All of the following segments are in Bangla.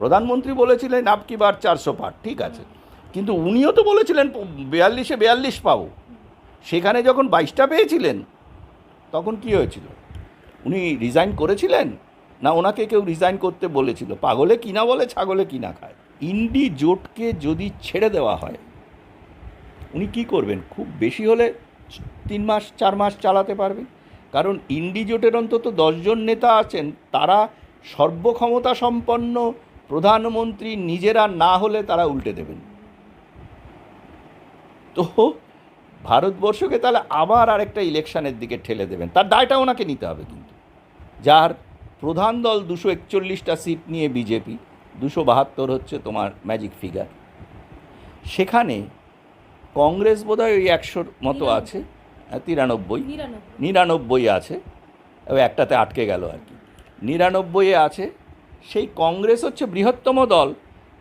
প্রধানমন্ত্রী বলেছিলেন আপকি বার চারশো পার। ঠিক আছে। কিন্তু উনিও তো বলেছিলেন, বিয়াল্লিশে বিয়াল্লিশ পাবো সেখানে যখন বাইশটা পেয়েছিলেন, তখন কি হয়েছিল? উনি রিজাইন করেছিলেন? না ওনাকে কেউ রিজাইন করতে বলেছিল? পাগলে কিনা বলে, ছাগলে কিনা খায়। ইন্ডি জোটকে যদি ছেড়ে দেওয়া হয়, উনি কি করবেন? খুব বেশি হলে তিন মাস, চার মাস চালাতে পারবেন কারণ ইন্ডি জোটের অন্তত দশজন নেতা আছেন, তারা সর্বক্ষমতা সম্পন্ন প্রধানমন্ত্রী নিজেরা না হলে তারা উল্টে দেবেন। তো ভারতবর্ষকে তাহলে আবার আরেকটা ইলেকশনের দিকে ঠেলে দেবেন। তার দায়টা ওনাকে নিতে হবে কিন্তু। যার প্রধান দল দুশো একচল্লিশটা সিট নিয়ে বিজেপি দুশো বাহাত্তর হচ্ছে তোমার ম্যাজিক ফিগার সেখানে কংগ্রেস বোধহয় ওই একশোর মতো আছে আহ, তিরানব্বই। নিরানব্বই। আছে। একটাতে আটকে গেল আর কি। নিরানব্বইয়ে আছে সেই কংগ্রেস হচ্ছে বৃহত্তম দল,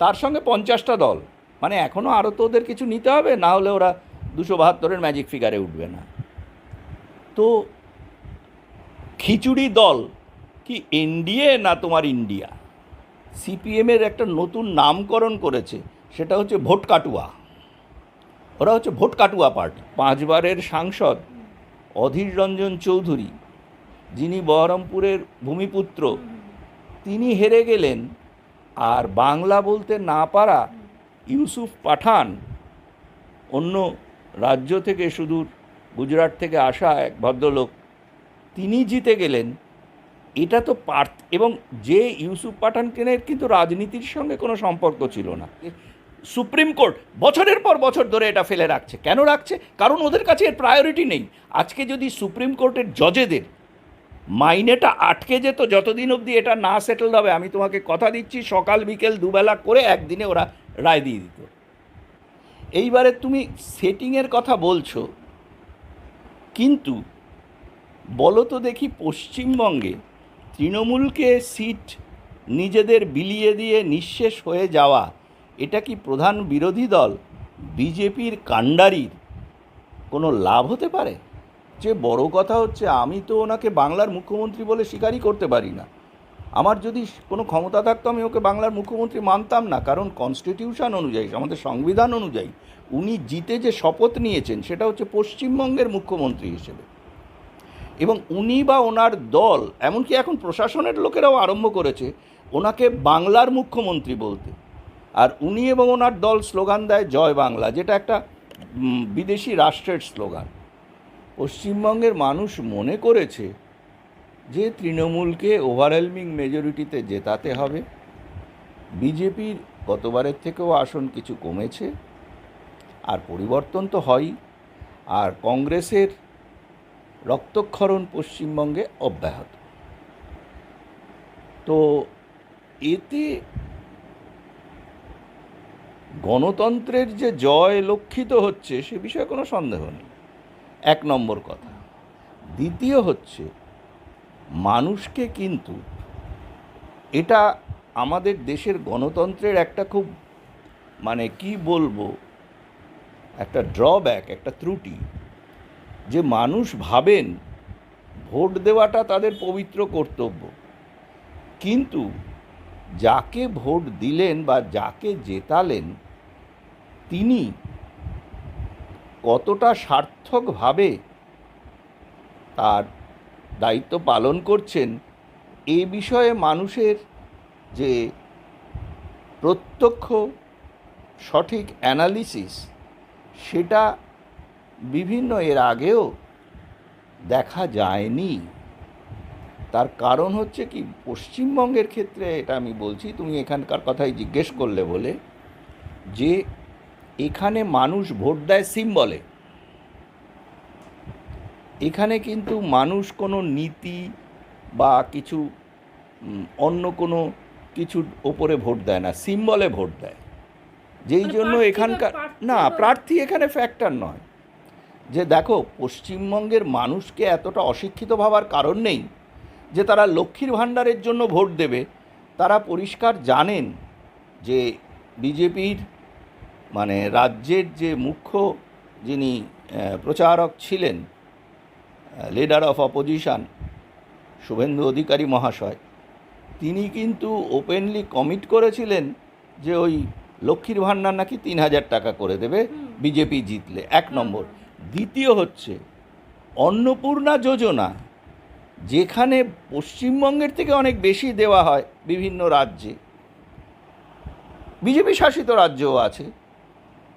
তার সঙ্গে পঞ্চাশটা দল। মানে এখনও আরও তো ওদের কিছু নিতে হবে, না হলে ওরা দুশো বাহাত্তরের ম্যাজিক ফিগারে উঠবে না। তো খিচুড়ি দল কি এনডিএ না তোমার ইন্ডিয়া সিপিএমের একটা নতুন নামকরণ করেছে, সেটা হচ্ছে ভোট কাটুয়া ওরা হচ্ছে ভোট কাটুয়া পার্টি। পাঁচবারের সাংসদ অধীর রঞ্জন চৌধুরী, যিনি বহরমপুরের ভূমিপুত্র তিনি হেরে গেলেন। আর বাংলা বলতে না পারা ইউসুফ পাঠান অন্য রাজ্য থেকে সুদূর গুজরাট থেকে আসা এক ভদ্রলোক, তিনি জিতে গেলেন। এটা তো পার্থ, এবং যে ইউসুফ পাঠানকেনের কিন্তু রাজনীতির সঙ্গে কোনো সম্পর্ক ছিল না। সুপ্রিম কোর্ট বছরের পর বছর ধরে এটা ফেলে রাখছে। কেন রাখছে? কারণ ওদের কাছে এর প্রায়োরিটি নেই। আজকে যদি সুপ্রিম কোর্টের জজেদের মাইনেটা আটকে যেত, যতদিন অবধি এটা না সেটেল হবে, আমি তোমাকে কথা দিচ্ছি, সকাল, বিকেল, দুবেলা করে একদিনে ওরা রায় দিয়ে দিত। এইবারে তুমি সেটিংয়ের কথা বলছো, কিন্তু বলো তো দেখি পশ্চিমবঙ্গে তৃণমূলকে সিট নিজেদের বিলিয়ে দিয়ে নিঃশেষ হয়ে যাওয়া, এটা কি প্রধান বিরোধী দল? বিজেপির কাণ্ডারির কোনো লাভ হতে পারে? যে বড় কথা হচ্ছে, আমি তো ওনাকে বাংলার মুখ্যমন্ত্রী বলে স্বীকারই করতে পারি না। আমার যদি কোনো ক্ষমতা থাকতো, আমি ওকে বাংলার মুখ্যমন্ত্রী মানতাম না। কারণ কনস্টিটিউশন অনুযায়ী, আমাদের সংবিধান অনুযায়ী, উনি জিতে যে শপথ নিয়েছেন, সেটা হচ্ছে পশ্চিমবঙ্গের মুখ্যমন্ত্রী হিসেবে। এবং উনি বা ওনার দল, এমনকি এখন প্রশাসনের লোকেরাও আরম্ভ করেছে, ওনাকে বাংলার মুখ্যমন্ত্রী বলতে। আর উনি এবং ওনার দল স্লোগান দেয়, জয় বাংলা যেটা একটা বিদেশি রাষ্ট্রের স্লোগান। পশ্চিমবঙ্গের মানুষ মনে করেছে যে তৃণমূলকে ওভারওয়েলমিং মেজরিটিতে জেতাতে হবে। বিজেপির গতবারের থেকেও আসন কিছু কমেছে আর পরিবর্তন তো হয়ই। আর কংগ্রেসের রক্তক্ষরণ পশ্চিমবঙ্গে অব্যাহত। তো এতে গণতন্ত্রের যে জয় লক্ষিত হচ্ছে সে বিষয়ে কোনো সন্দেহ নেই। এক নম্বর কথা। দ্বিতীয় হচ্ছে, মানুষকে কিন্তু এটা আমাদের দেশের গণতন্ত্রের একটা খুব মানে কি বলব, একটা ড্রব্যাক একটা ত্রুটি। যে মানুষ ভাবেন ভোট দেওয়াটা তাদের পবিত্র কর্তব্য। কিন্তু যাকে ভোট দিলেন বা যাকে জেতালেন, তিনি কতটা সার্থকভাবে তার দায়িত্ব পালন করছেন, এ বিষয়ে মানুষের যে প্রত্যক্ষ সঠিক অ্যানালিসিস, সেটা বিভিন্ন এর আগেও দেখা যায়নি। তার কারণ হচ্ছে কি, পশ্চিমবঙ্গের ক্ষেত্রে, এটা আমি বলছি, তুমি এখানকার কথাই জিজ্ঞেস করলে বলে, যে এখানে মানুষ ভোট দেয় সিম্বলে। এখানে কিন্তু মানুষ কোনো নীতি বা কিছু অন্য কোনো কিছুর ওপরে ভোট দেয় না সিম্বলে ভোট দেয়। যেই মানে জন্য এখানকার না প্রার্থী এখানে ফ্যাক্টর নয়। যে দেখো পশ্চিমবঙ্গের মানুষকে এতটা অশিক্ষিত ভাবার কারণ নেই যে তারা লক্ষ্মীর ভাণ্ডারের জন্য ভোট দেবে। তারা পরিষ্কার জানেন যে বিজেপির মানে রাজ্যের যে মুখ্য যিনি প্রচারক ছিলেন leader of opposition Suvendu Adhikari মহাশয় তিনি কিন্তু ওপেনলি কমিট করেছিলেন যে ওই লক্ষ্মীর ভাণ্ডার নাকি তিন হাজার টাকা করে দেবে বিজেপি জিতলে। এক নম্বর। দ্বিতীয় হচ্ছে অন্নপূর্ণা যোজনা যেখানে পশ্চিমবঙ্গের থেকে অনেক বেশি দেওয়া হয় বিভিন্ন রাজ্যে। বিজেপি শাসিত রাজ্যও আছে।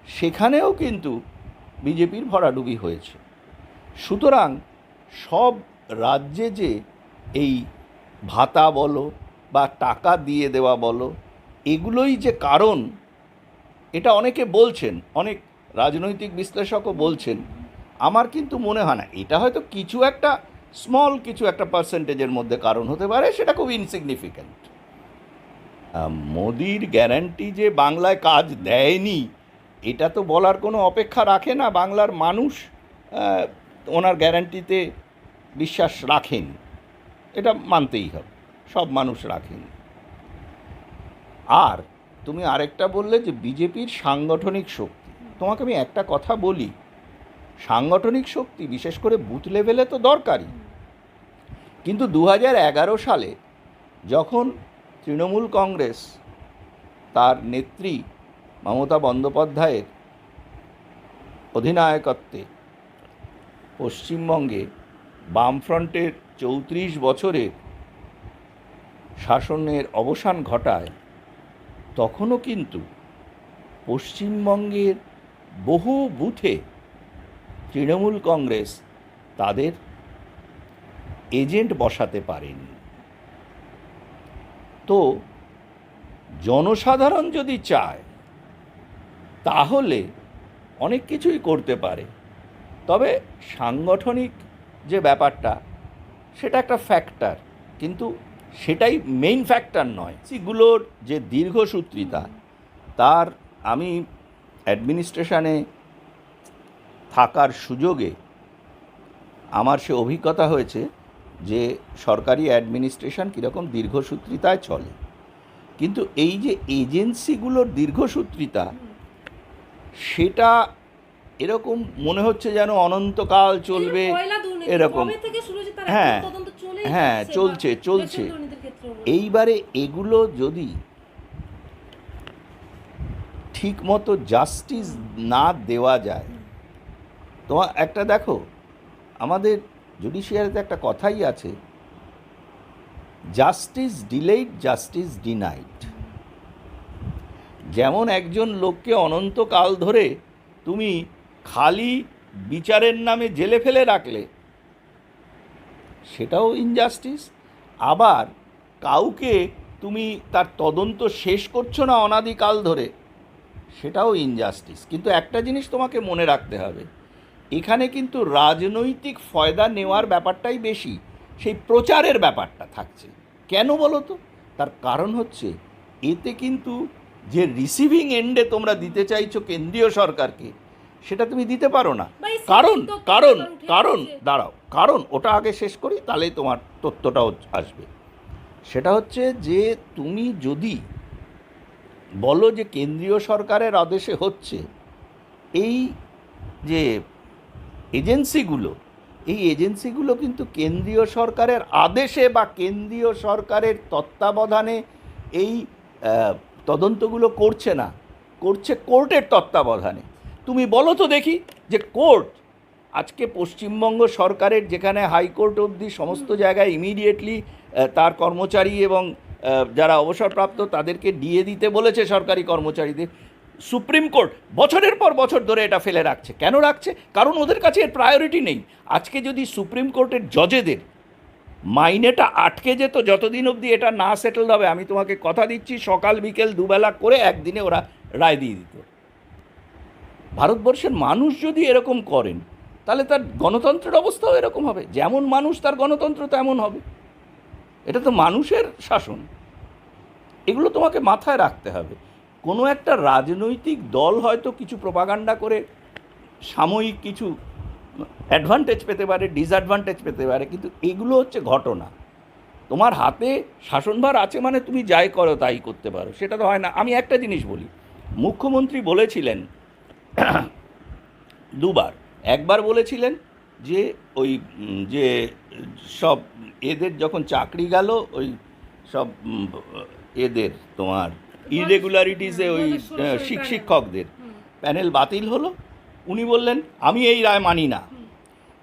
সেখানেও কিন্তু বিজেপির ভরাডুবি হয়েছে। সুতরাং সব রাজ্যে যে এই ভাতা বলো বা টাকা দিয়ে দেওয়া বলো, এগুলোই যে কারণ, এটা অনেকে বলছেন, অনেক রাজনৈতিক বিশ্লেষকও বলছেন। আমার কিন্তু মনে হয় না, এটা হয়তো কিছু একটা স্মল কিছু একটা পার্সেন্টেজের মধ্যে কারণ হতে পারে, সেটা খুব ইনসিগনিফিক্যান্ট মোদির গ্যারান্টি যে বাংলায় কাজ দেয়নি এটা তো বলার কোনো অপেক্ষা রাখে না, বাংলার মানুষ ওনার গ্যারান্টিতে বিশ্বাস রাখেন। এটা মানতেই হবে, সব মানুষ রাখেন। আর তুমি আরেকটা বললে যে বিজেপির সাংগঠনিক শক্তি। তোমাকে আমি একটা কথা বলি, সাংগঠনিক শক্তি বিশেষ করে বুথ লেভেলে তো দরকারই। কিন্তু দু সালে যখন তৃণমূল কংগ্রেস তার নেত্রী মমতা বন্দ্যোপাধ্যায়ের অধিনায়কত্বে পশ্চিমবঙ্গে বামফ্রন্টের চৌত্রিশ বছরের শাসনের অবসান ঘটায়, তখনও কিন্তু পশ্চিমবঙ্গের বহু বুথে তৃণমূল কংগ্রেস তাদের এজেন্ট বসাতে পারেনি। তো জনসাধারণ যদি চায় তাহলে অনেক কিছুই করতে পারে। তবে সাংগঠনিক যে ব্যাপারটা, সেটা একটা ফ্যাক্টর কিন্তু সেটাই মেইন ফ্যাক্টর নয়। সেগুলোর যে দীর্ঘসূত্রিতা, তার আমি অ্যাডমিনিস্ট্রেশনে থাকার সুযোগে আমার সে অভিজ্ঞতা হয়েছে যে সরকারি অ্যাডমিনিস্ট্রেশন কীরকম দীর্ঘসূত্রিতায় চলে। কিন্তু এই যে এজেন্সিগুলোর দীর্ঘসূত্রিতা সেটা এরকম মনে হচ্ছে যেন অনন্তকাল চলবে এরকম। হ্যাঁ, হ্যাঁ, চলছে, চলছে। এইবারে এগুলো যদি ঠিক মতো জাস্টিস না দেওয়া যায় তোমার একটা দেখো আমাদের জুডিশিয়ারিতে একটা কথাই আছে জাস্টিস ডিলেইড জাস্টিস ডিনাইড যেমন একজন লোককে অনন্তকাল ধরে তুমি খালি বিচারের নামে জেলে ফেলে রাখলে, সেটাও ইনজাস্টিস আবার কাউকে তুমি তার তদন্ত শেষ করছ না অনাদিকাল ধরে, সেটাও ইনজাস্টিস কিন্তু একটা জিনিস তোমাকে মনে রাখতে হবে, এখানে কিন্তু রাজনৈতিক ফয়দা নেওয়ার ব্যাপারটাই বেশি, সেই প্রচারের ব্যাপারটা থাকছে। কেন বলো তো? তার কারণ হচ্ছে, এতে কিন্তু যে রিসিভিং এন্ডে তোমরা দিতে চাইছো কেন্দ্রীয় সরকারকে সেটা তুমি দিতে পারো না। কারণ কারণ কারণ দাঁড়াও কারণ ওটা আগে শেষ করি তাহলেই তোমার তথ্যটাও আসবে। সেটা হচ্ছে যে তুমি যদি বলো যে কেন্দ্রীয় সরকারের আদেশে হচ্ছে এই যে এজেন্সিগুলো এই এজেন্সিগুলো কিন্তু কেন্দ্রীয় সরকারের আদেশে বা কেন্দ্রীয় সরকারের তত্ত্বাবধানে এই তদন্তগুলো করছে না। করছে কোর্টের তত্ত্বাবধানে। তুমি বলো তো দেখি যে কোর্ট আজকে পশ্চিমবঙ্গ সরকারের যেখানে হাইকোর্ট অবধি সমস্ত জায়গায় ইমিডিয়েটলি তার কর্মচারী এবং যারা অবসরপ্রাপ্ত তাদেরকে দিয়ে দিতে বলেছে সরকারি কর্মচারীদের। সুপ্রিম কোর্ট বছরের পর বছর ধরে এটা ফেলে রাখছে। কেন রাখছে? কারণ ওদের কাছে এর প্রায়োরিটি নেই। আজকে যদি সুপ্রিম কোর্টের জজেদের মাইনেটা আটকে যেত, যতদিন অবধি এটা না সেটেল হবে, আমি তোমাকে কথা দিচ্ছি, সকাল, বিকেল, দুবেলা করে একদিনে ওরা রায় দিয়ে দিত। ভারতবর্ষের মানুষ যদি এরকম করেন, তাহলে তার গণতন্ত্রের অবস্থাও এরকম হবে। যেমন মানুষ তার গণতন্ত্র, তেমন হবে। এটা তো মানুষের শাসন। এগুলো তোমাকে মাথায় রাখতে হবে। কোনো একটা রাজনৈতিক দল হয়তো কিছু প্রপাগান্ডা করে, সাময়িক কিছু অ্যাডভান্টেজ পেতে পারে ডিসঅ্যাডভান্টেজ পেতে পারে কিন্তু এগুলো হচ্ছে ঘটনা। তোমার হাতে শাসনভার আছে মানে তুমি যাই করো তাই করতে পারো সেটা তো হয় না। আমি একটা জিনিস বলি মুখ্যমন্ত্রী বলেছিলেন দুবার। একবার বলেছিলেন যে ওই যে সব এদের যখন চাকরি গেল ওই সব এদের তোমার ইরেগুলারিটিসে ওই আহ, শিক্ষকদের। প্যানেল বাতিল হলো উনি বললেন আমি এই রায় মানি না।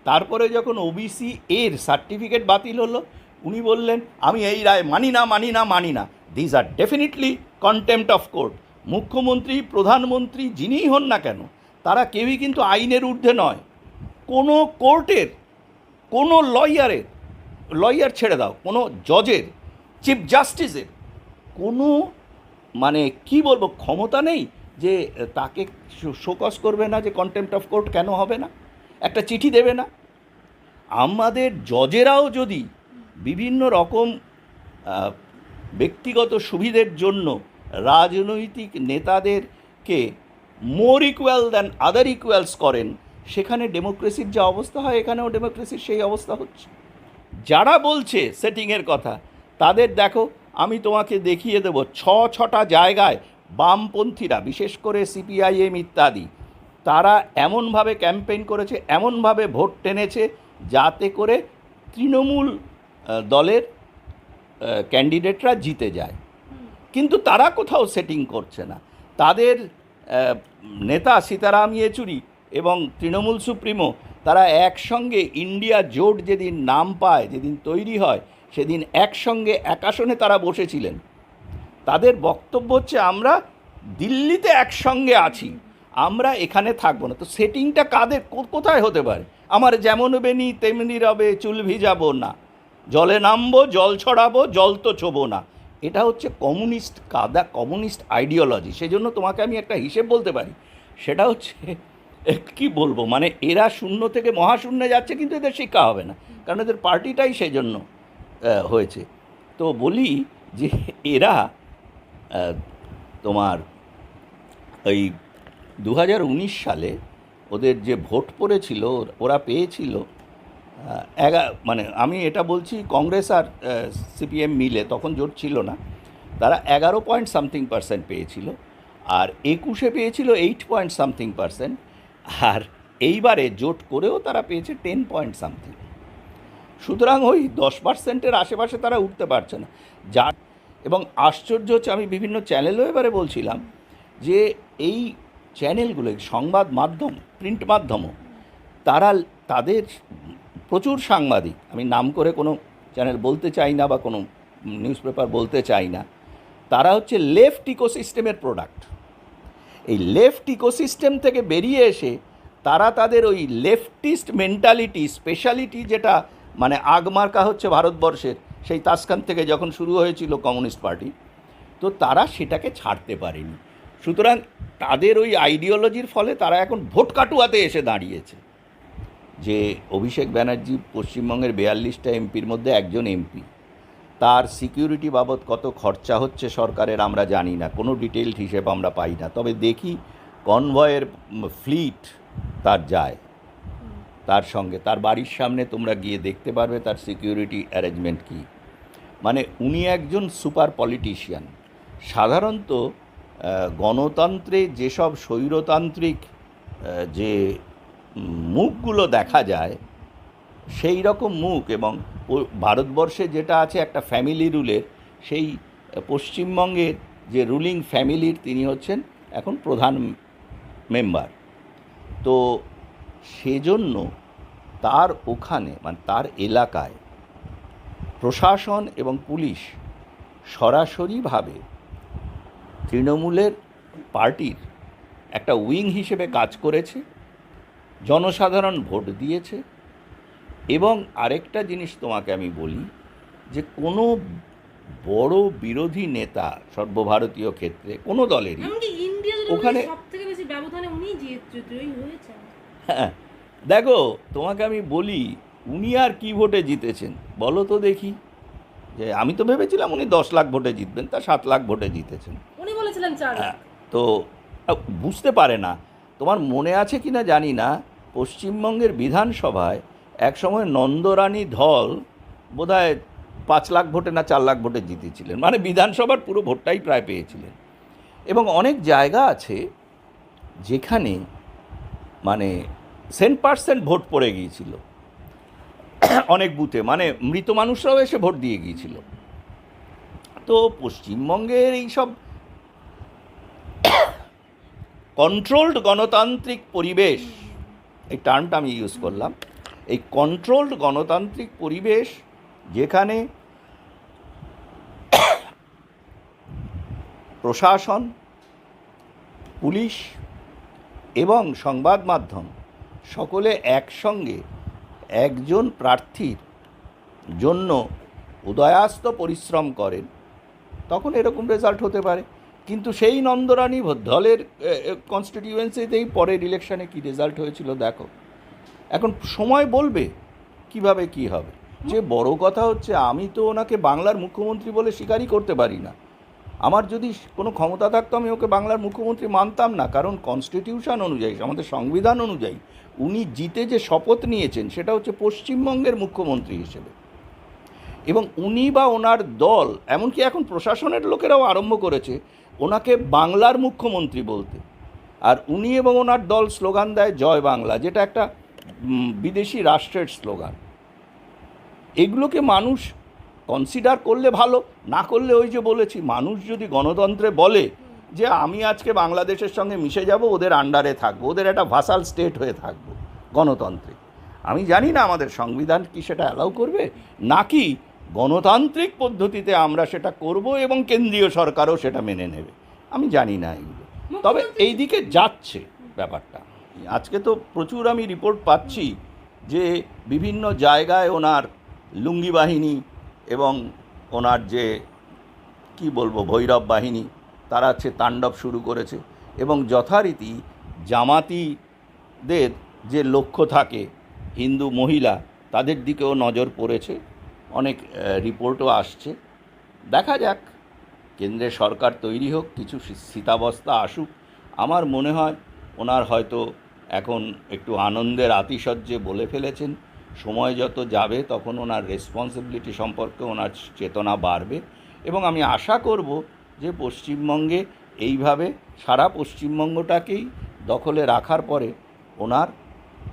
তারপরে যখন ওবিসি এর সার্টিফিকেট বাতিল হলো উনি বললেন আমি এই রায় মানি না মানি না মানি না। These are definitely contempt of court মুখ্যমন্ত্রী প্রধানমন্ত্রী যিনিই হন না কেন তারা কেউই কিন্তু আইনের ঊর্ধ্বে নয়। কোনো কোর্টের কোনো লয়ারের লয়ার ছেড়ে দাও কোনো জজের চিফ জাস্টিসের কোনো মানে কি বলব ক্ষমতা নেই। যে তাকে শোকস করবে না যে কন্টেম্পট অফ কোর্ট কেন হবে না? একটা চিঠি দেবে না? আমাদের জজেরাও যদি বিভিন্ন রকম ব্যক্তিগত সুবিধের জন্য রাজনৈতিক নেতাদেরকে more equal than other equals করেন, সেখানে ডেমোক্রেসির যা অবস্থা হয়, এখানেও ডেমোক্রেসির সেই অবস্থা হচ্ছে। যারা বলছে সেটিংয়ের কথা, তাদের দেখো, আমি তোমাকে দেখিয়ে দেবো, ছ ছটা জায়গায় বামপন্থীরা, বিশেষ করে সিপিআইএম ইত্যাদি, তারা এমনভাবে ক্যাম্পেইন করেছে, এমনভাবে ভোট টেনেছে যাতে করে তৃণমূল দলের ক্যান্ডিডেটরা জিতে যায়। কিন্তু তারা কোথাও সেটিং করছে না। তাদের নেতা সীতারাম ইয়েচুরি এবং তৃণমূল সুপ্রিমো, তারা একসঙ্গে ইন্ডিয়া জোট যেদিন নাম পায়, যেদিন তৈরি হয়, সেদিন একসঙ্গে একাসনে তারা বসেছিলেন। তাদের বক্তব্য হচ্ছে, আমরা দিল্লিতে একসঙ্গে আছি, আমরা এখানে থাকব না। তো সেটিংটা কাদের কোথায় হতে পারে? আমার যেমন বেনি, তেমনি রবে, চুল ভিজাবো না। জলে নামবো, জল ছড়াবো, জল তো ছোবো না। এটা হচ্ছে কমিউনিস্ট কাদা, কমিউনিস্ট আইডিওলজি সেজন্য তোমাকে আমি একটা হিসেব বলতে পারি। সেটা হচ্ছে, কি বলব? মানে এরা শূন্য থেকে মহাশূন্যে যাচ্ছে, কিন্তু এদের শিক্ষা হবে না। কারণ এদের পার্টিটাই সেই জন্য হয়েছে। তো বলি যে, এরা তোমার ওই দু হাজার উনিশ সালে ওদের যে ভোট পড়েছিল, ওরা পেয়েছিল এগা মানে আমি এটা বলছি কংগ্রেস আর সিপিএম মিলে, তখন জোট ছিল না, তারা এগারো পয়েন্ট সামথিং পার্সেন্ট পেয়েছিল, আর একুশে পেয়েছিল এইট পয়েন্ট সামথিং পার্সেন্ট আর এইবারে জোট করেও তারা পেয়েছে টেন পয়েন্ট সামথিং সুতরাং ওই দশ পার্সেন্টের আশেপাশে তারা উঠতে পারছে না। যার এবং আশ্চর্য হচ্ছে, আমি বিভিন্ন চ্যানেলও এবারে বলছিলাম যে এই চ্যানেলগুলো সংবাদ মাধ্যম, প্রিন্ট মাধ্যমও, তারা তাদের প্রচুর সাংবাদিক। আমি নাম করে কোনো চ্যানেল বলতে চাই না বা কোনো নিউজ পেপার বলতে চাই না। তারা হচ্ছে লেফট ইকোসিস্টেমের প্রোডাক্ট। এই লেফট ইকোসিস্টেম থেকে বেরিয়ে এসে তারা তাদের ওই লেফটিস্ট মেন্টালিটি, স্পেশালিটি যেটা মানে আগমার্কা হচ্ছে ভারতবর্ষের সেই তাসখান থেকে যখন শুরু হয়েছিল কমিউনিস্ট পার্টি, তো তারা সেটাকে ছাড়তে পারেনি। সুতরাং তাদের ওই আইডিওলজির ফলে তারা এখন ভোট কাটুয়াতে এসে দাঁড়িয়েছে। যে অভিষেক ব্যানার্জি পশ্চিমবঙ্গের বেয়াল্লিশটা এমপির মধ্যে একজন এমপি, তার সিকিউরিটি বাবদ কত খরচা হচ্ছে সরকারের আমরা জানি না, কোনো ডিটেলড হিসেব আমরা পাই না। তবে দেখি কনভয়ের ফ্লিট তার যায়। তার সঙ্গে, তার বাড়ির সামনে তোমরা গিয়ে দেখতে পারবে তার সিকিউরিটি অ্যারেঞ্জমেন্ট কী। মানে উনি একজন সুপার পলিটিশিয়ান। সাধারণত গণতন্ত্রে যেসব স্বৈরতান্ত্রিক যে মুখগুলো দেখা যায়, সেই রকম মুখ এবং ভারতবর্ষে যেটা আছে একটা ফ্যামিলি রুলের সেই পশ্চিমবঙ্গের যে রুলিং ফ্যামিলির তিনি হচ্ছেন এখন প্রধান মেম্বার তো সেজন্য তার ওখানে মানে তার এলাকায় প্রশাসন এবং পুলিশ সরাসরিভাবে তৃণমূলের পার্টির একটা উইং হিসেবে কাজ করেছে জনসাধারণ ভোট দিয়েছে এবং আরেকটা জিনিস তোমাকে আমি বলি যে কোনো বড় বিরোধী নেতা সর্বভারতীয় ক্ষেত্রে কোনো দলেরই ওখানে- হ্যাঁ দেখো তোমাকে আমি বলি উনি আর কি ভোটে জিতেছেন? বলো তো দেখি। যে আমি তো ভেবেছিলাম উনি দশ লাখ ভোটে জিতবেন তা সাত লাখ ভোটে জিতেছেন। উনি বলেছিলেন হ্যাঁ, তো বুঝতে পারে না। তোমার মনে আছে কি না জানি না পশ্চিমবঙ্গের বিধানসভায় একসময় নন্দরানী ধল বোধহয় পাঁচ লাখ ভোটে না চার লাখ ভোটে জিতেছিলেন। মানে বিধানসভার পুরো ভোটটাই প্রায় পেয়েছিলেন। এবং অনেক জায়গা আছে যেখানে মানে সেন্ট পার্সেন্ট ভোট পড়ে গিয়েছিল। অনেক বুথে মানে মৃত মানুষরাও এসে ভোট দিয়ে গিয়েছিল। তো পশ্চিমবঙ্গের এইসব কন্ট্রোলড গণতান্ত্রিক পরিবেশ, এই টার্মটা আমি ইউজ করলাম, এই কন্ট্রোলড গণতান্ত্রিক পরিবেশ যেখানে প্রশাসন, পুলিশ এবং সংবাদ মাধ্যম সকলে একসঙ্গে একজন প্রার্থীর জন্য উদয়াস্ত পরিশ্রম করেন, তখন এরকম রেজাল্ট হতে পারে। কিন্তু সেই নন্দরানী দলের কনস্টিটিউয়েন্সিতেই পরের ইলেকশনে কি রেজাল্ট হয়েছিল দেখো। এখন সময় বলবে কীভাবে কি হবে। যে বড় কথা হচ্ছে, আমি তো ওনাকে বাংলার মুখ্যমন্ত্রী বলে স্বীকারই করতে পারি না। আমার যদি কোনো ক্ষমতা থাকতো, আমি ওকে বাংলার মুখ্যমন্ত্রী মানতাম না। কারণ কনস্টিটিউশন অনুযায়ী, আমাদের সংবিধান অনুযায়ী, উনি জিতে যে শপথ নিয়েছেন, সেটা হচ্ছে পশ্চিমবঙ্গের মুখ্যমন্ত্রী হিসেবে। এবং উনি বা ওনার দল, এমনকি এখন প্রশাসনের লোকেরাও আরম্ভ করেছে, ওনাকে বাংলার মুখ্যমন্ত্রী বলতে। আর উনি এবং ওনার দল স্লোগান দেয়, জয় বাংলা যেটা একটা বিদেশি রাষ্ট্রের স্লোগান। এগুলোকে মানুষ কনসিডার করলে ভালো না করলে ওই যে বলেছি মানুষ যদি গণতন্ত্রে বলে যে আমি আজকে বাংলাদেশের সঙ্গে মিশে যাব ওদের আন্ডারে থাকব ওদের একটা ভাসাল স্টেট হয়ে থাকব গণতন্ত্রে আমি জানি না আমাদের সংবিধান কি সেটা অ্যালাউ করবে নাকি গণতান্ত্রিক পদ্ধতিতে আমরা সেটা করব এবং কেন্দ্রীয় সরকারও সেটা মেনে নেবে। আমি জানি না এগুলো তবে এই দিকে যাচ্ছে ব্যাপারটা। আজকে তো প্রচুর আমি রিপোর্ট পাচ্ছি যে বিভিন্ন জায়গায় ওনার লুঙ্গি বাহিনী এবং ওনার যে, কি বলব, ভৈরব বাহিনী, তারা হচ্ছে তাণ্ডব শুরু করেছে এবং যথারীতি জামাতিদের যে লক্ষ্য থাকে, হিন্দু মহিলা, তাদের দিকেও নজর পড়েছে। অনেক রিপোর্টও আসছে। দেখা যাক, কেন্দ্রের সরকার তৈরি হোক, কিছু স্থিতাবস্থা আসুক। আমার মনে হয়, ওনার হয়তো এখন একটু আনন্দের আতিশয্যে বলে ফেলেছেন। সময় যত যাবে, তখন ওনার রেসপন্সিবিলিটি সম্পর্কে ওনার চেতনা বাড়বে। এবং আমি আশা করব যে পশ্চিমবঙ্গে এইভাবে সারা পশ্চিমবঙ্গটাকেই দখলে রাখার পরে ওনার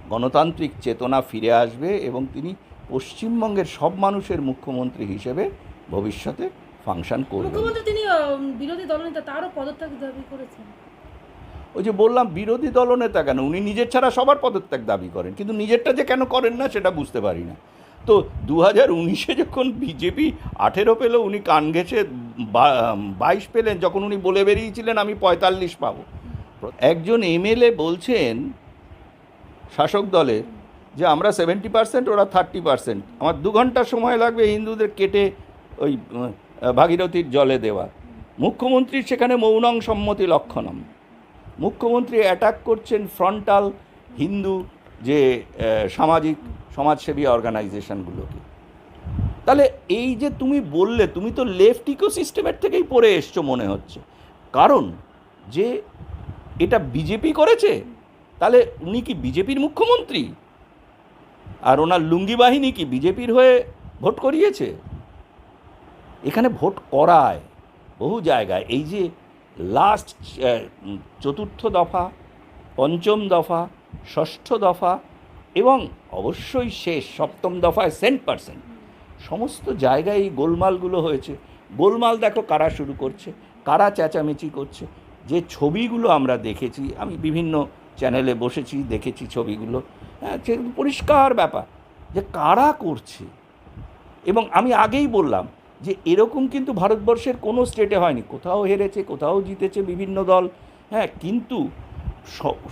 গণতান্ত্রিক চেতনা ফিরে আসবে এবং তিনি পশ্চিমবঙ্গের সব মানুষের মুখ্যমন্ত্রী হিসেবে ভবিষ্যতে ফাংশন করবেন। মুখ্যমন্ত্রী তিনি বিরোধী দলনেতা, তারও পদত্যাগ দাবি করেছেন। ওই যে বললাম, বিরোধী দলনেতা কেন? উনি নিজের ছাড়া সবার পদত্যাগ দাবি করেন, কিন্তু নিজেরটা যে কেন করেন না, সেটা বুঝতে পারি না। তো দু হাজার উনিশে যখন বিজেপি আঠেরো পেল, উনি কান ঘেঁষে বাইশ পেলেন, যখন উনি বলে বেরিয়েছিলেন, আমি পঁয়তাল্লিশ পাবো। একজন এমএলএ বলছেন, শাসক দলের, যে আমরা সেভেন্টি পার্সেন্ট, ওরা থার্টি পার্সেন্ট। আমার দু ঘণ্টা সময় লাগবে হিন্দুদের কেটে ওই ভাগীরথীর জলে দেওয়া মুখ্যমন্ত্রীর সেখানে মৌনং সম্মতি লক্ষণম। মুখ্যমন্ত্রী অ্যাটাক করছেন ফ্রন্টাল হিন্দু যে সামাজিক সমাজসেবী অর্গানাইজেশনগুলোকে তাহলে এই যে তুমি বললে, তুমি তো লেফট ইকোসিস্টেমের থেকেই পড়ে এসছো মনে হচ্ছে। কারণ যে এটা বিজেপি করেছে, তাহলে উনি কি বিজেপির মুখ্যমন্ত্রী? আর ওনার লুঙ্গি বাহিনী কি বিজেপির হয়ে ভোট করিয়েছে? এখানে ভোট করায় বহু জায়গায়। এই যে লাস্ট চতুর্থ দফা, পঞ্চম দফা, ষষ্ঠ দফা এবং অবশ্যই শেষ, সপ্তম দফায় সেন্ট পার্সেন্ট সমস্ত জায়গায় এই গোলমালগুলো হয়েছে। গোলমাল দেখো কারা শুরু করছে, কারা চেঁচামেচি করছে। যে ছবিগুলো আমরা দেখেছি, আমি বিভিন্ন চ্যানেলে বসেছি, দেখেছি ছবিগুলো। হ্যাঁ পরিষ্কার ব্যাপার যে কারা করছে। এবং আমি আগেই বললাম যে এরকম কিন্তু ভারতবর্ষের কোনো স্টেটে হয়নি। কোথাও হেরেছে, কোথাও জিতেছে বিভিন্ন দল। হ্যাঁ কিন্তু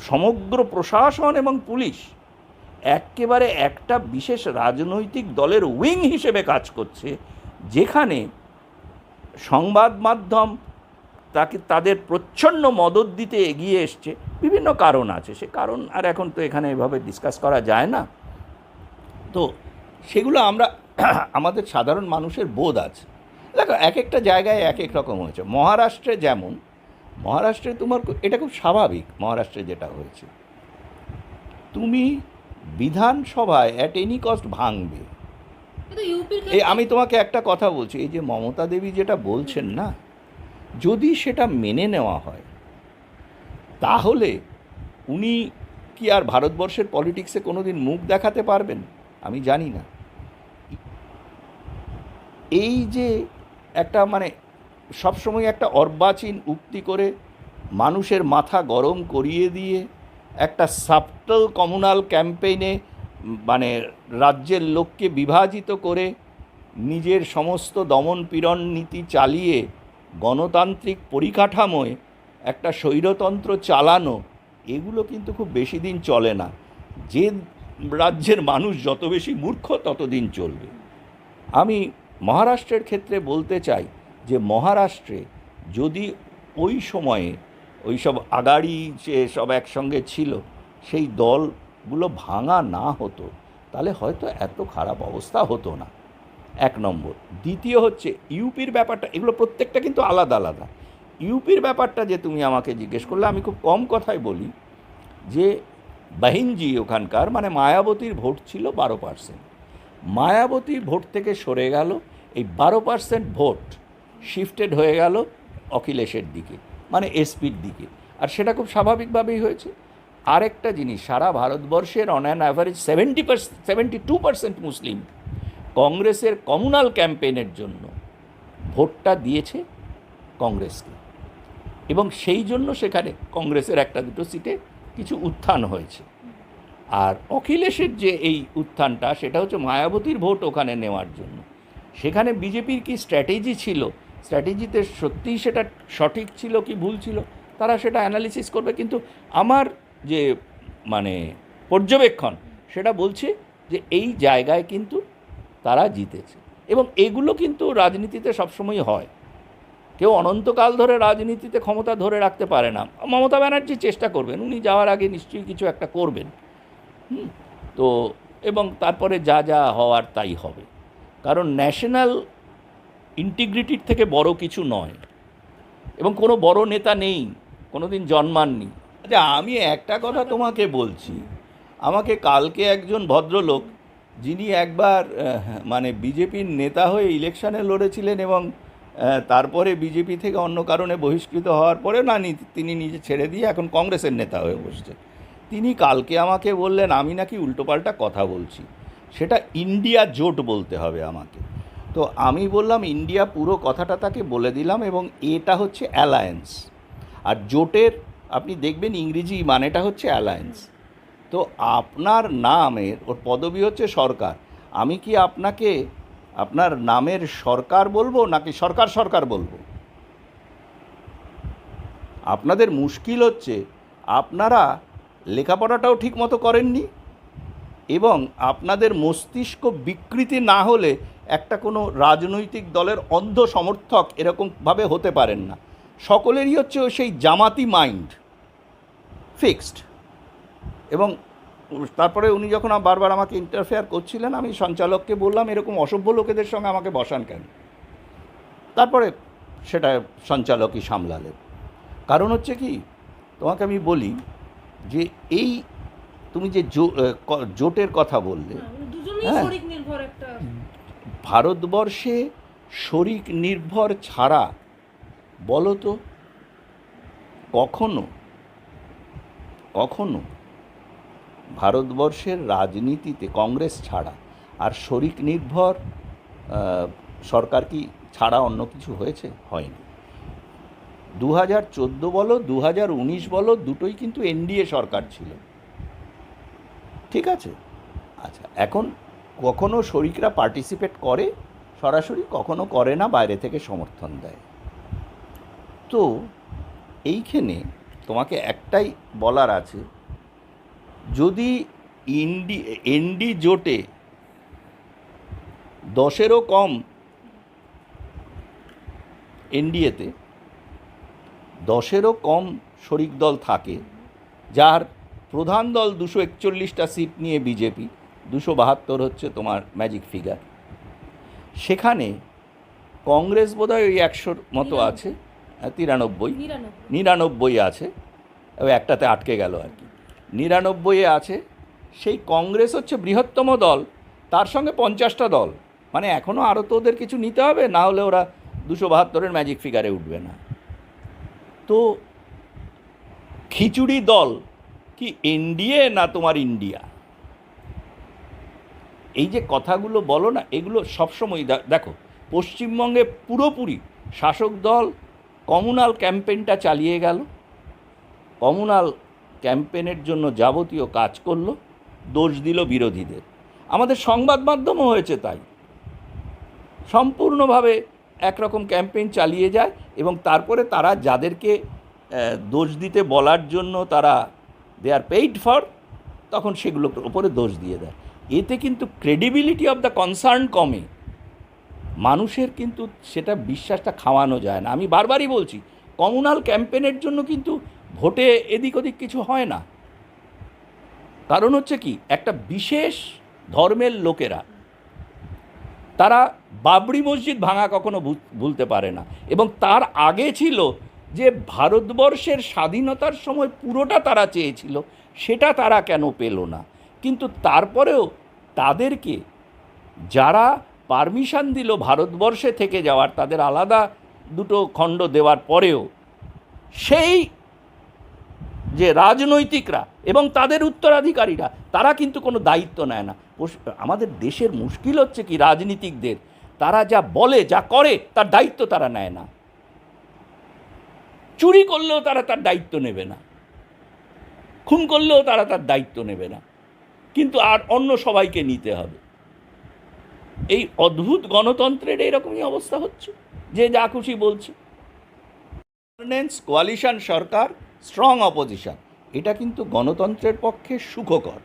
সমগ্র প্রশাসন এবং পুলিশ একেবারে একটা বিশেষ রাজনৈতিক দলের উইং হিসেবে কাজ করছে, যেখানে সংবাদ মাধ্যম তাকে, তাদের প্রচ্ছন্ন মদত দিতে এগিয়ে এসছে। বিভিন্ন কারণ আছে, সে কারণ আর এখন তো এখানে এভাবে ডিসকাস করা যায় না। তো সেগুলো আমরা আমাদের সাধারণ মানুষের বোধ আছে। দেখো এক একটা জায়গায় এক এক রকম হয়েছে। মহারাষ্ট্রে যেমন মহারাষ্ট্রে তোমার এটা খুব স্বাভাবিক মহারাষ্ট্রে যেটা হয়েছে। তুমি বিধানসভায় অ্যাট এনি কস্ট ভাঙবে। এই আমি তোমাকে একটা কথা বলছি এই যে মমতা দেবী যেটা বলছেন না যদি সেটা মেনে নেওয়া হয় তাহলে উনি কি আর ভারতবর্ষের পলিটিক্সে কোনো দিন মুখ দেখাতে পারবেন? আমি জানি না। এই যে একটা মানে সবসময় একটা অর্বাচীন উক্তি করে মানুষের মাথা গরম করিয়ে দিয়ে একটা সাবটল কমিউনাল ক্যাম্পেইনে মানে রাজ্যের লোককে বিভাজিত করে নিজের সমস্ত দমন পীড়ন নীতি চালিয়ে গণতান্ত্রিক পরিকাঠামোয় একটা স্বৈরতন্ত্র চালানো, এগুলো কিন্তু খুব বেশি দিন চলে না। যে রাজ্যের মানুষ যত বেশি মূর্খ ততদিন চলবে। আমি মহারাষ্ট্রের ক্ষেত্রে বলতে চাই যে মহারাষ্ট্রে যদি ওই সময়ে ওই সব আগাড়ি যে সব একসঙ্গে ছিল, সেই দলগুলো ভাঙা না হতো, তাহলে হয়তো এত খারাপ অবস্থা হতো না। এক নম্বর। দ্বিতীয় হচ্ছে, ইউপির ব্যাপারটা, এগুলো প্রত্যেকটা কিন্তু আলাদা আলাদা। ইউপির ব্যাপারটা যে তুমি আমাকে জিজ্ঞেস করলে, আমি খুব কম কথাই বলি যে বাহিনজি ওখানকার মানে মায়াবতীর ভোট ছিল বারো পার্সেন্ট। মায়াবতীর ভোট থেকে সরে গেল, এই বারো পার্সেন্ট ভোট শিফটেড হয়ে গেল অখিলেশের দিকে মানে এসপির দিকে। আর সেটা খুব স্বাভাবিকভাবেই হয়েছে। আরেকটা জিনিস, সারা ভারতবর্ষের on an average seventy percent seventy two percent Muslim কংগ্রেসের কমিউনাল ক্যাম্পেইনের জন্য ভোটটা দিয়েছে কংগ্রেসকে। এবং সেই জন্য সেখানে কংগ্রেসের একটা দুটো সিটে কিছু উত্থান হয়েছে। আর অখিলেশের যে এই উত্থানটা, সেটা হচ্ছে মায়াবতীর ভোট ওখানে নেওয়ার জন্য। সেখানে বিজেপির কি স্ট্র্যাটেজি ছিল? স্ট্র্যাটেজিতে সত্যিই সেটা সঠিক ছিল কি ভুল ছিল? তারা সেটা অ্যানালিসিস করবে। কিন্তু আমার যে মানে পর্যবেক্ষণ, সেটা বলছে যে এই জায়গায় কিন্তু তারা জিতেছে। এবং এগুলো কিন্তু রাজনীতিতে সবসময় হয়। কেউ অনন্তকাল ধরে রাজনীতিতে ক্ষমতা ধরে রাখতে পারে না। মমতা ব্যানার্জি চেষ্টা করবেন, উনি যাওয়ার আগে নিশ্চয়ই কিছু একটা করবেন। তো, এবং তারপরে যা যা হওয়ার তাই হবে। কারণ ন্যাশনাল ইন্টিগ্রিটির থেকে বড় কিছু নয়। এবং কোনো বড় নেতা নেই কোনো দিন জন্মাননি। আচ্ছা আমি একটা কথা তোমাকে বলছি। আমাকে কালকে একজন ভদ্রলোক, যিনি একবার মানে বিজেপির নেতা হয়ে ইলেকশানে লড়েছিলেন এবং তারপরে বিজেপি থেকে অন্য কারণে বহিষ্কৃত হওয়ার পরে না, তিনি নিজে ছেড়ে দিয়ে এখন কংগ্রেসের নেতা হয়ে বসছেন। তিনি কালকে আমাকে বললেন, আমি নাকি উল্টোপাল্টা কথা বলছি। সেটা ইন্ডিয়া জোট বলতে হবে আমাকে। তো আমি বললাম, ইন্ডিয়া পুরো কথাটা তাকে বলে দিলাম এবং এটা হচ্ছে অ্যালায়েন্স। আর জোটের, আপনি দেখবেন ইংরেজি মানেটা হচ্ছে অ্যালায়েন্স। তো আপনার নামের, ওর পদবি হচ্ছে সরকার। আমি কি আপনাকে, আপনার নামের সরকার বলব নাকি সরকার সরকার বলব? আপনাদের মুশকিল হচ্ছে, আপনারা লেখাপড়াটাও ঠিক মতো করেননি এবং আপনাদের মস্তিষ্ক বিকৃতি না হলে একটা কোনো রাজনৈতিক দলের অন্ধ সমর্থক এরকমভাবে হতে পারেন না। সকলেরই হচ্ছে সেই জামাতি মাইন্ড। ফিক্সড। এবং তারপরে উনি যখন বারবার আমাকে ইন্টারফেয়ার করছিলেন, আমি সঞ্চালককে বললাম, এরকম অসভ্য লোকেদের সঙ্গে আমাকে বসান কেন? তারপরে সেটা সঞ্চালকই সামলালেন। কারণ হচ্ছে কি, তোমাকে আমি বলি যে এই তুমি যে জোটের কথা বললে হ্যাঁ, মানে হ্যাঁ। ভারতবর্ষে শরিক নির্ভর ছাড়া বলো তো কখনো কখনো ভারতবর্ষের রাজনীতিতে কংগ্রেস ছাড়া আর শরিক নির্ভর সরকার কি ছাড়া অন্য কিছু হয়েছে হয়নি দু হাজার চোদ্দ বলো দু হাজার উনিশ বলো, দুটোই কিন্তু এনডিএ সরকার ছিল। ঠিক আছে? আচ্ছা এখন কখনো শরিকরা পার্টিসিপেট করে? সরাসরি কখনো করে না, বাইরে থেকে সমর্থন দেয়। তো এইখানে তোমাকে একটাই বলার আছে, যদি ইন্ডি এনডি জোটে দশেরও কম এনডিএতে দশেরও কম শরিক দল থাকে যার প্রধান দল দুশো একচল্লিশটা সিট নিয়ে বিজেপি দুশো বাহাত্তর হচ্ছে তোমার ম্যাজিক ফিগার সেখানে কংগ্রেস বোধহয় ওই একশোর মতো আছে হ্যাঁ, তিরানব্বই। নিরানব্বই। আছে ওই একটাতে আটকে গেল আর কি। নিরানব্বইয়ে আছে সেই কংগ্রেস হচ্ছে বৃহত্তম দল তার সঙ্গে পঞ্চাশটা দল। মানে এখনও আরও তো ওদের কিছু নিতে হবে না হলে ওরা দুশো বাহাত্তরের ম্যাজিক ফিগারে উঠবে না। তো খিচুড়ি দল কি এনডিএ না তোমার ইন্ডিয়া এই যে কথাগুলো বলো না, এগুলো সবসময় দেখো, পশ্চিমবঙ্গে পুরোপুরি শাসক দল কমিউনাল ক্যাম্পেনটা চালিয়ে গেল। কমিউনাল ক্যাম্পেনের জন্য যাবতীয় কাজ করল, দোষ দিল বিরোধীদের। আমাদের সংবাদ মাধ্যমও হয়েছে তাই। সম্পূর্ণভাবে একরকম ক্যাম্পেইন চালিয়ে যায় এবং তারপরে তারা যাদেরকে দোষ দিতে বলার জন্য তারা দে আর পেইড ফর তখন সেগুলোর ওপরে দোষ দিয়ে দেয়। এতে কিন্তু ক্রেডিবিলিটি অফ দ্য কনসার্ন কমে। মানুষের কিন্তু সেটা বিশ্বাসটা খাওয়ানো যায় না। আমি বারবারই বলছি কমিউনাল ক্যাম্পেনের জন্য কিন্তু ভোটে এদিক ওদিক কিছু হয় না। কারণ হচ্ছে কি, একটা বিশেষ ধর্মের লোকেরা তারা বাবরি মসজিদ ভাঙা কখনো ভুলতে পারে না। এবং তার আগে ছিল যে ভারতবর্ষের স্বাধীনতার সময় পুরোটা তারা চেয়েছিল, সেটা তারা কেন পেল না? কিন্তু তারপরেও তাদেরকে যারা পারমিশন দিল ভারতবর্ষে থেকে যাওয়ার, তাদের আলাদা দুটো খণ্ড দেওয়ার পরেও সেই যে রাজনৈতিকরা এবং তাদের উত্তরাধিকারীরা, তারা কিন্তু কোনো দায়িত্ব নেয় না। আমাদের দেশের মুশকিল হচ্ছে কি রাজনীতিকদের? তারা যা বলে, যা করে, তার দায়িত্ব তারা নেয় না। চুরি করলেও তারা তার দায়িত্ব নেবে না। খুন করলেও তারা তার দায়িত্ব নেবে না। কিন্তু আর অন্য সবাইকে নিতে হবে। এই অদ্ভুত গণতন্ত্রের এরকমই অবস্থা হচ্ছে, যে যা খুশি বলছে। গভর্নেন্স কোয়ালিশন সরকার স্ট্রং অপোজিশন এটা কিন্তু গণতন্ত্রের পক্ষে সুখকর।